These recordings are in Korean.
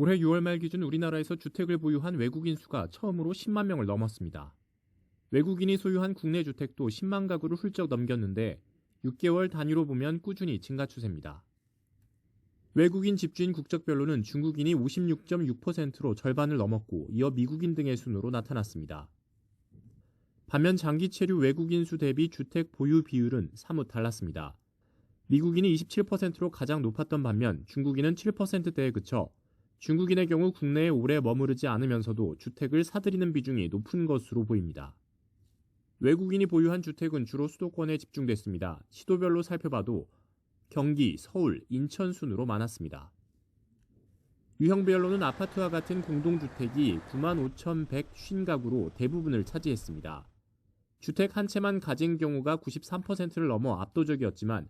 올해 6월 말 기준 우리나라에서 주택을 보유한 외국인 수가 처음으로 10만 명을 넘었습니다. 외국인이 소유한 국내 주택도 10만 가구를 훌쩍 넘겼는데 6개월 단위로 보면 꾸준히 증가 추세입니다. 외국인 집주인 국적별로는 중국인이 56.6%로 절반을 넘었고 이어 미국인 등의 순으로 나타났습니다. 반면 장기 체류 외국인 수 대비 주택 보유 비율은 사뭇 달랐습니다. 미국인이 27%로 가장 높았던 반면 중국인은 7%대에 그쳐 중국인의 경우 국내에 오래 머무르지 않으면서도 주택을 사들이는 비중이 높은 것으로 보입니다. 외국인이 보유한 주택은 주로 수도권에 집중됐습니다. 시도별로 살펴봐도 경기, 서울, 인천 순으로 많았습니다. 유형별로는 아파트와 같은 공동주택이 95,150가구로 대부분을 차지했습니다. 주택 한 채만 가진 경우가 93%를 넘어 압도적이었지만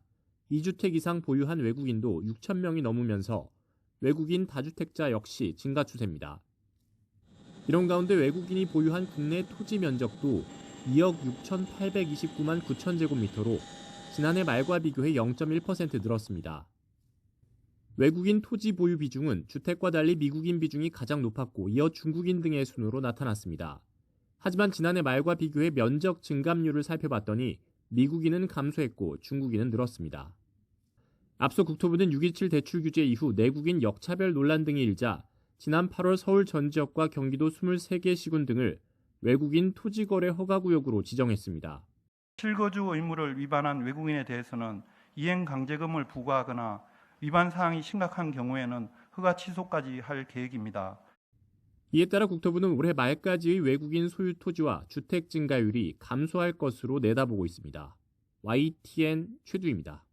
2주택 이상 보유한 외국인도 6천명이 넘으면서 외국인 다주택자 역시 증가 추세입니다. 이런 가운데 외국인이 보유한 국내 토지 면적도 2억 6,829만 9천 제곱미터로 지난해 말과 비교해 0.1% 늘었습니다. 외국인 토지 보유 비중은 주택과 달리 미국인 비중이 가장 높았고 이어 중국인 등의 순으로 나타났습니다. 하지만 지난해 말과 비교해 면적 증감률을 살펴봤더니 미국인은 감소했고 중국인은 늘었습니다. 앞서 국토부는 6.27 대출 규제 이후 내국인 역차별 논란 등이 일자 지난 8월 서울 전 지역과 경기도 23개 시군 등을 외국인 토지거래 허가구역으로 지정했습니다. 실거주 의무를 위반한 외국인에 대해서는 이행 강제금을 부과하거나 위반 사항이 심각한 경우에는 허가 취소까지 할 계획입니다. 이에 따라 국토부는 올해 말까지의 외국인 소유 토지와 주택 증가율이 감소할 것으로 내다보고 있습니다. YTN 최두입니다.